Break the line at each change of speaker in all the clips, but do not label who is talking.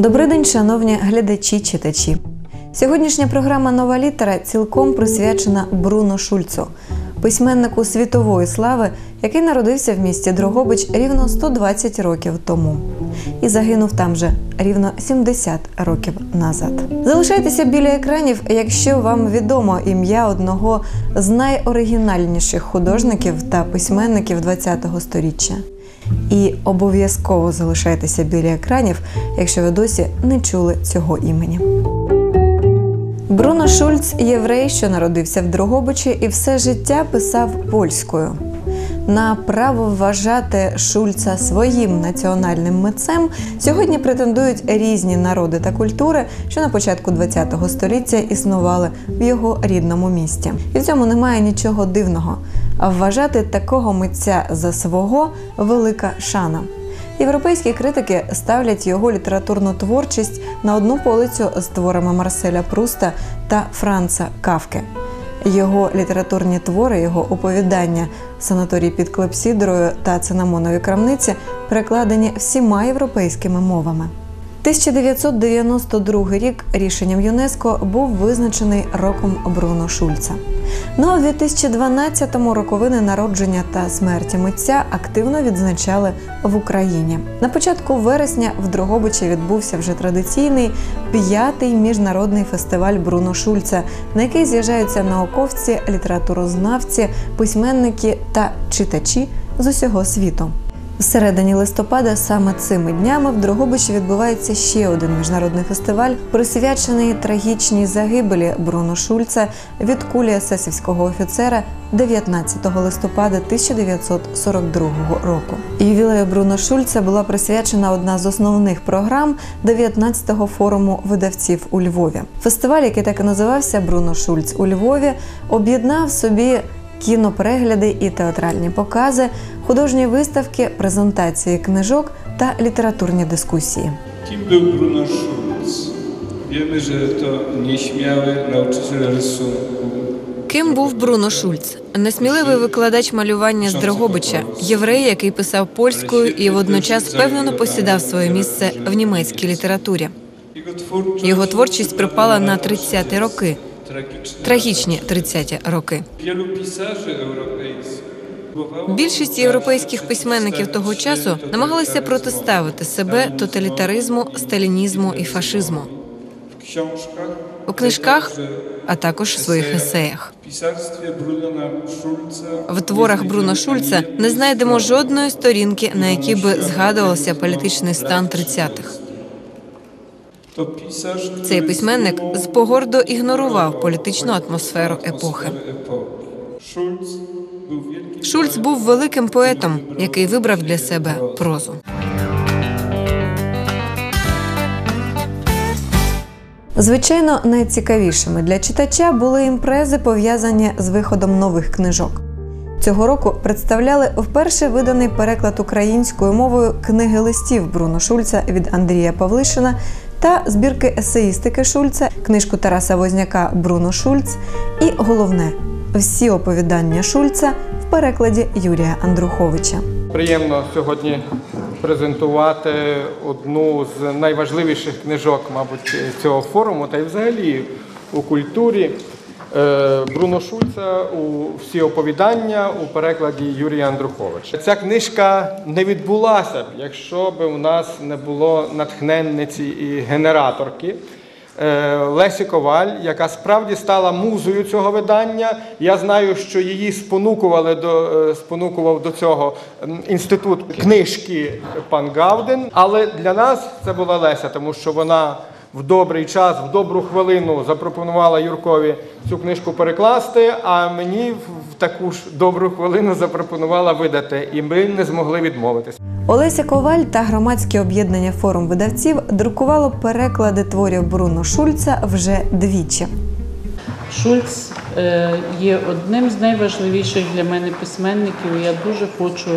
Добрий день, шановні глядачі читачі. Сьогоднішня програма Нова літера цілком присвячена Бруно Шульцу, письменнику світової слави, який народився в місті Дрогобич рівно 120 років тому і загинув там же рівно 70 років назад. Залишайтеся біля екранів, якщо вам відомо ім'я одного з найоригінальніших художників та письменників ХХ століття. І обов'язково залишайтеся біля екранів, якщо ви досі не чули цього імені. Бруно Шульц єврей, що народився в Дрогобичі і все життя писав польською. На право вважати Шульца своїм національним митцем сьогодні претендують різні народи та культури, що на початку ХХ століття існували в його рідному місті. І в цьому немає нічого дивного. А вважати такого митця за свого велика шана. Європейські критики ставлять його літературну творчість на одну полицю з творами Марселя Пруста та Франца Кавки. Його літературні твори, його оповідання санаторій під Клепсідрою та цинамонові крамниці перекладені всіма європейськими мовами. 1992 рік рішенням ЮНЕСКО був визначений роком Бруно Шульца. Ну а в 2012-му роковини народження та смерті митця активно відзначали в Україні. На початку вересня в Дрогобичі відбувся вже традиційний п'ятий міжнародний фестиваль Бруно Шульца, на який з'їжджаються науковці, літературознавці, письменники та читачі з усього світу. Всередині листопада саме цими днями в Дрогобичі відбувається ще один міжнародний фестиваль, присвячений трагічній загибелі Бруно Шульца від кулі есесівського офіцера 19 листопада 1942 року. Ювілею Бруно Шульца була присвячена одна з основних програм 19-го форуму видавців у Львові. Фестиваль, який так і називався Бруно Шульц у Львові, об'єднав собі кіноперегляди і театральні покази, художні виставки, презентації книжок та літературні дискусії.
Kim był Bruno Schulz? Wiemy, że to nieśmiały nauczyciel rysunku.
Ким був Бруно Шульц? Несміливий викладач малювання з Дрогобича, єврей, який писав польською і водночас впевнено посідав своє місце в німецькій літературі. Його творчість припала на 30-ті роки. Трагічні 30-ті роки. Більшість європейських письменників того часу намагалися протиставити себе тоталітаризму, сталінізму і фашизму у книжках, а також в своїх есеях. В творах Бруно Шульца не знайдемо жодної сторінки, на якій би згадувався політичний стан 30-х. Цей письменник з погордо ігнорував політичну атмосферу епохи. Шульц був великим поетом, який вибрав для себе прозу. Звичайно, найцікавішими для читача були імпрези, пов'язані з виходом нових книжок. Цього року представляли вперше виданий переклад українською мовою книги листів Бруно Шульца від Андрія Павлишина та збірки есеїстики Шульца, книжку Тараса Возняка Бруно Шульц і головне всі оповідання Шульца в перекладі Юрія Андруховича.
Приємно сьогодні презентувати одну з найважливіших книжок, мабуть, цього форуму, та й взагалі у культурі Бруно Шульца у всі оповідання у перекладі Юрія Андруховича. Ця книжка не відбулася б, якщо б у нас не було натхненниці і генераторки. Е, Лесі Коваль, яка справді стала музою цього видання. Я знаю, що її спонукували до е, спонукував до цього інститут книжки пан Гавден. Але для нас це була Леся, тому що вона в добрий час, в добру хвилину запропонувала Юркові цю книжку перекласти. А мені в таку ж добру хвилину запропонувала видати, і ми не змогли відмовитися.
Олеся Коваль та громадське об'єднання форум видавців друкувало переклади творів Бруно Шульца вже двічі.
Шульц е, є одним з найважливіших для мене письменників. і Я дуже хочу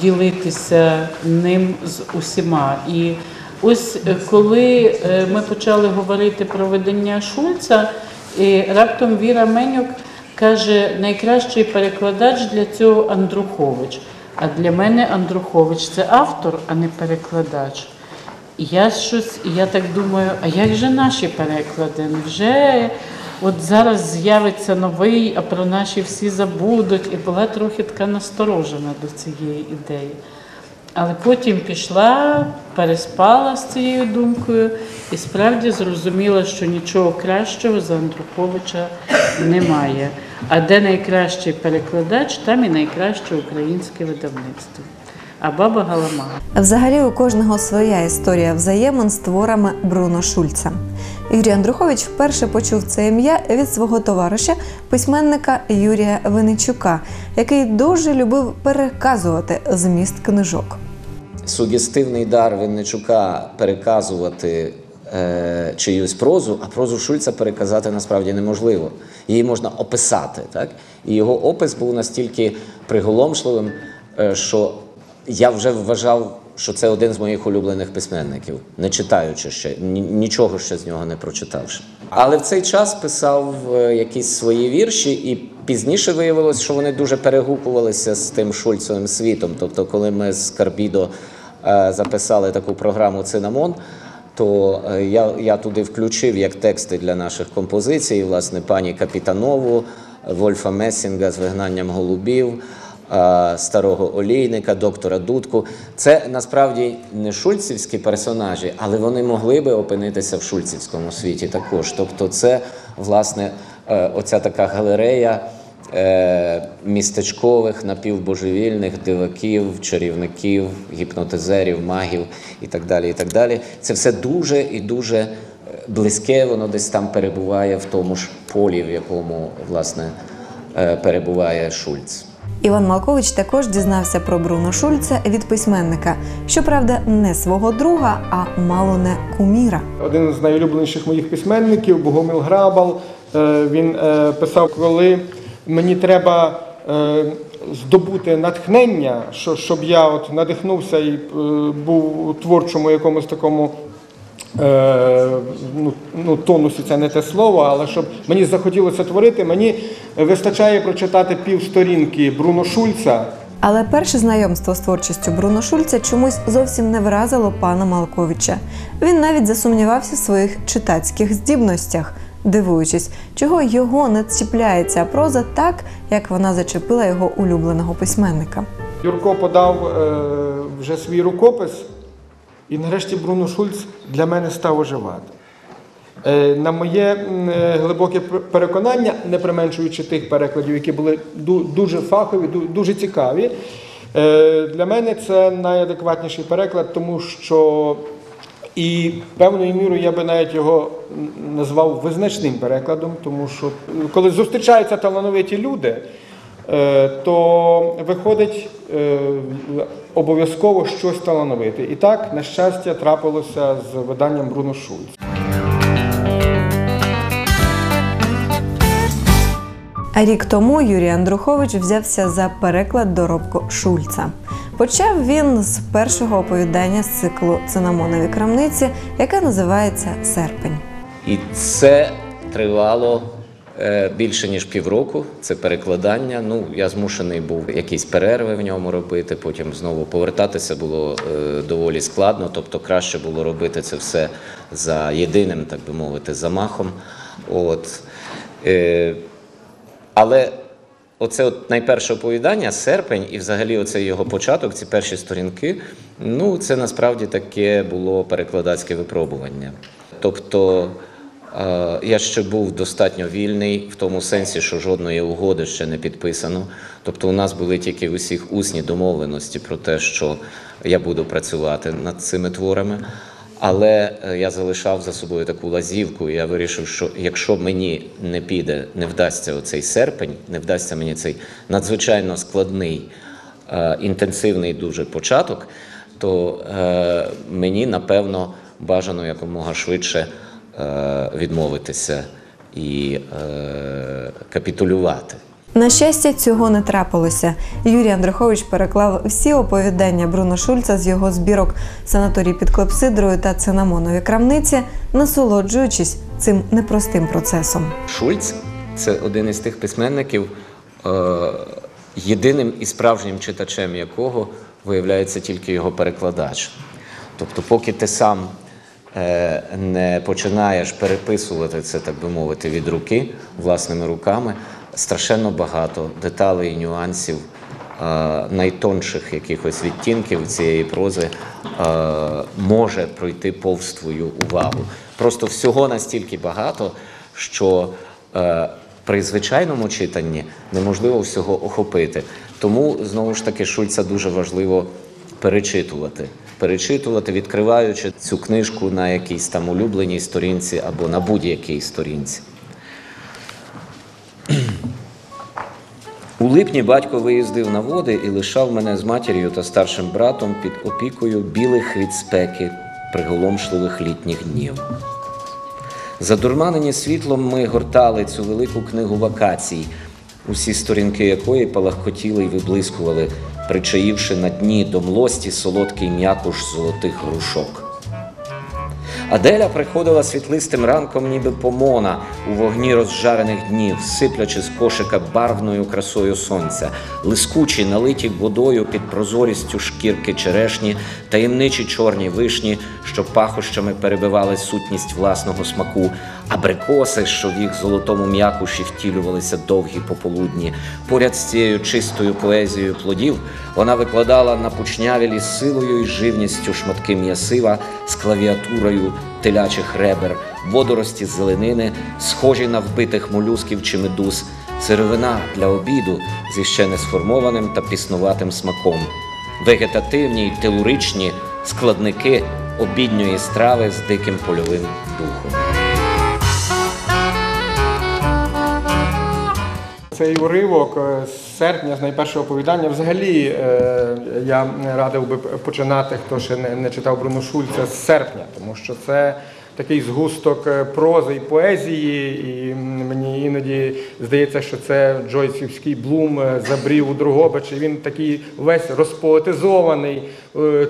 ділитися ним з усіма. І ось е, коли е, ми почали говорити про видання Шульца, і раптом Віра Менюк каже, найкращий перекладач для цього Андрухович. А для мене Андрухович це автор, а не перекладач. Я щось, я так думаю, а як же наші переклади? Невже от зараз з'явиться новий, а про наші всі забудуть? І була трохи така насторожена до цієї ідеї. Але потім пішла, переспала з цією думкою і справді зрозуміла, що нічого кращого за Андруповича немає. А де найкращий перекладач, там і найкраще українське видавництво. А баба Галамага.
Взагалі у кожного своя історія взаємин з творами Бруно Шульца. Юрій Андрухович вперше почув це ім'я від свого товариша, письменника Юрія Винничука, який дуже любив переказувати зміст книжок.
сугестивний дар Винничука переказувати е, чиюсь прозу, а прозу Шульца переказати насправді неможливо. Її можна описати. Так? І його опис був настільки приголомшливим, е, що я вже вважав, що це один з моїх улюблених письменників, не читаючи ще, нічого ще з нього не прочитавши. Але в цей час писав е, якісь свої вірші, і пізніше виявилось, що вони дуже перегукувалися з тим Шульцовим світом. Тобто, коли ми з Карбідо е, записали таку програму Цинамон, то е, я, я туди включив як тексти для наших композицій, власне, пані Капітанову, Вольфа Месінга з вигнанням голубів старого олійника, доктора Дудку. Це насправді не шульцівські персонажі, але вони могли би опинитися в шульцівському світі також. Тобто, це власне е, оця така галерея е, містечкових напівбожевільних диваків, чарівників, гіпнотизерів, магів і так далі. І так далі. Це все дуже і дуже е, близьке, воно десь там перебуває в тому ж полі, в якому власне е, перебуває Шульц.
Іван Малкович також дізнався про Бруно Шульца від письменника, щоправда, не свого друга, а мало не куміра.
Один з найулюбленіших моїх письменників Богомил Грабал. е, Він е, писав, коли мені треба е, здобути натхнення, що- щоб я от надихнувся і був у творчому якомусь такому. Е, Ну, ну, тонусі це не те слово, але щоб мені захотілося творити, мені вистачає прочитати півсторінки Бруно Шульца,
Але перше знайомство з творчістю Бруно Шульца чомусь зовсім не вразило пана Малковича. Він навіть засумнівався в своїх читацьких здібностях, дивуючись, чого його не чіпляється проза так, як вона зачепила його улюбленого письменника.
Юрко подав е, вже свій рукопис, і нарешті Бруно Шульц для мене став оживати. Е, на моє е, глибоке переконання, не применшуючи тих перекладів, які були дуже фахові, дуже цікаві, е, для мене це найадекватніший переклад, тому що і певною мірою я би навіть його назвав визначним перекладом, тому що коли зустрічаються талановиті люди, то виходить е, обов'язково щось талановите. І так, на щастя, трапилося з виданням Бруно Шульц.
А рік тому Юрій Андрухович взявся за переклад доробку Шульца. Почав він з першого оповідання з циклу Цинамонові крамниці, яке називається Серпень.
І це тривало е, більше ніж півроку. Це перекладання. Ну, я змушений був якісь перерви в ньому робити, потім знову повертатися було е, доволі складно. Тобто краще було робити це все за єдиним, так би мовити, замахом. От. Е, але оце от найперше оповідання, серпень, і взагалі оцей його початок, ці перші сторінки, ну це насправді таке було перекладацьке випробування. Тобто е, я ще був достатньо вільний в тому сенсі, що жодної угоди ще не підписано. Тобто, у нас були тільки усіх усні домовленості про те, що я буду працювати над цими творами. Але е, я залишав за собою таку лазівку. і Я вирішив, що якщо мені не піде, не вдасться оцей серпень, не вдасться мені цей надзвичайно складний, е, інтенсивний дуже початок, то е, мені напевно бажано якомога швидше е, відмовитися і е, капітулювати.
На щастя, цього не трапилося. Юрій Андрухович переклав всі оповідання Бруно Шульца з його збірок Санаторій під Клепсидрою та Цинамонові крамниці, насолоджуючись цим непростим процесом.
Шульц це один із тих письменників, е, єдиним і справжнім читачем якого виявляється тільки його перекладач. Тобто, поки ти сам е, не починаєш переписувати це, так би мовити, від руки власними руками, страшенно багато деталей і нюансів, е, найтонших якихось відтінків цієї прози е, може пройти повз твою увагу. Просто всього настільки багато, що е, при звичайному читанні неможливо всього охопити. Тому знову ж таки Шульца дуже важливо перечитувати. Перечитувати, відкриваючи цю книжку на якійсь там улюбленій сторінці або на будь-якій сторінці. У липні батько виїздив на води і лишав мене з матір'ю та старшим братом під опікою білих від спеки приголомшливих літніх днів. Задурманені світлом ми гортали цю велику книгу вакацій, усі сторінки якої палахкотіли й виблискували, причаївши на дні до млості солодкий м'якуш золотих грушок. Аделя приходила світлистим ранком, ніби помона у вогні розжарених днів, сиплячи з кошика барвною красою сонця, лискучі, налиті водою під прозорістю шкірки черешні, таємничі чорні вишні, що пахощами перебивали сутність власного смаку, абрикоси, що в їх золотому м'якуші втілювалися довгі пополудні. Поряд з цією чистою поезією плодів вона викладала на пучнявілі силою і живністю шматки м'ясива з клавіатурою телячих ребер, водорості з зеленини, схожі на вбитих молюсків чи медуз, сировина для обіду зі ще не сформованим та піснуватим смаком, вегетативні й телуричні складники обідньої страви з диким польовим духом.
Цей уривок е, з серпня, з найпершого оповідання, взагалі е, я радив би починати, хто ще не, читав Бруно Шульца, з серпня, тому що це такий згусток е, прози і поезії, і мені іноді здається, що це Джойсівський Блум забрів у Другобич, і він такий весь розпоетизований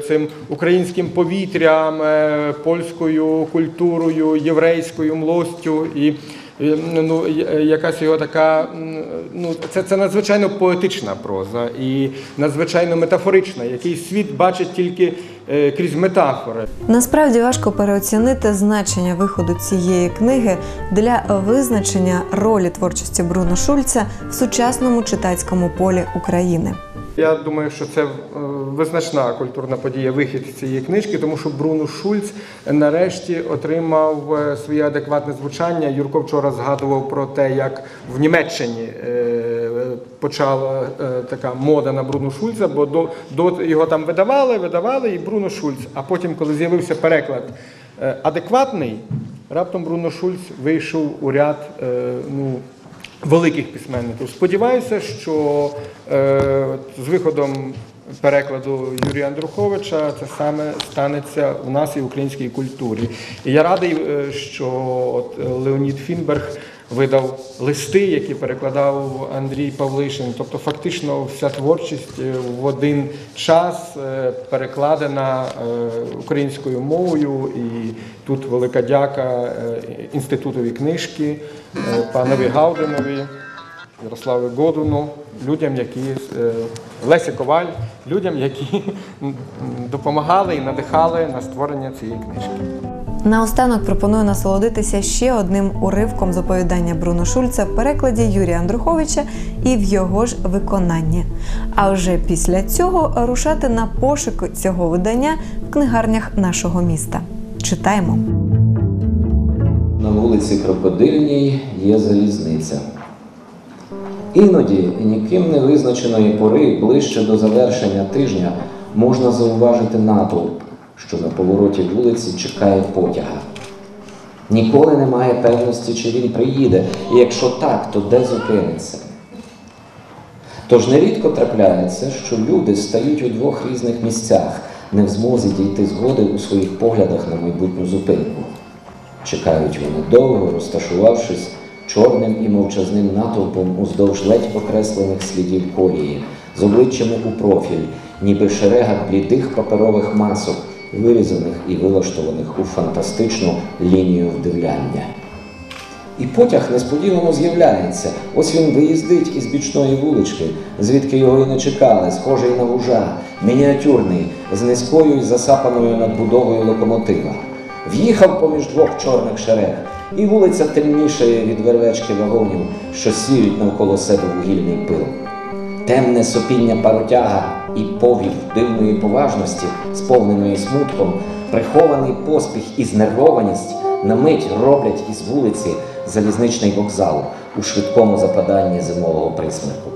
цим українським повітрям, польською культурою, єврейською млостю. І ну, якась його така, ну, це, це надзвичайно поетична проза і надзвичайно метафорична, який світ бачить тільки е, крізь метафори.
Насправді важко переоцінити значення виходу цієї книги для визначення ролі творчості Бруно Шульца в сучасному читацькому полі України.
Я думаю, що це е, визначна культурна подія вихід цієї книжки, тому що Бруно Шульц нарешті отримав е, своє адекватне звучання. Юрко вчора згадував про те, як в Німеччині е, почала е, така мода на Бруно Шульца, бо до, до його там видавали, видавали і Бруно Шульц. А потім, коли з'явився переклад адекватний, раптом Бруно Шульц вийшов у ряд ну, великих письменників. Сподіваюся, що е, з виходом перекладу Юрія Андруховича це саме станеться у нас і в українській культурі. І я радий, е, що от е, Леонід Фінберг видав листи, які перекладав Андрій Павлишин. Тобто, фактично, вся творчість е, в один час перекладена українською мовою. І тут велика дяка інститутові книжки, панові Гауденові. Ярославу Годуну, людям, які е, Лесі Коваль, людям, які допомагали і надихали на створення цієї книжки.
Наостанок пропоную насолодитися ще одним уривком з оповідання Бруно Шульца в перекладі Юрія Андруховича і в його ж виконанні. А вже після цього рушати на пошуки цього видання в книгарнях нашого міста. Читаємо.
На вулиці Крокодильній є залізниця. Іноді ніким не визначеної пори ближче до завершення тижня можна зауважити натовп, що на повороті вулиці чекає потяга. Ніколи немає певності, чи він приїде, і якщо так, то де зупиниться. Тож нерідко трапляється, що люди стають у двох різних місцях, не в змозі дійти згоди у своїх поглядах на майбутню зупинку. Чекають вони довго, розташувавшись чорним і мовчазним натовпом уздовж ледь окреслених слідів колії, з обличчями у профіль, ніби шерега блідих паперових масок, вирізаних і вилаштованих у фантастичну лінію вдивляння. І потяг несподівано з'являється. Ось він виїздить із бічної вулички, звідки його і не чекали, схожий на вужа, мініатюрний, з низькою і засапаною надбудовою локомотива. В'їхав поміж двох чорних шерег, і вулиця темнішає від вервечки вагонів, що сіють навколо себе вугільний пил. Темне сопіння паротяга і повів дивної поважності, сповненої смутком, прихований поспіх і знервованість на мить роблять із вулиці залізничний вокзал у швидкому западанні зимового присмерку.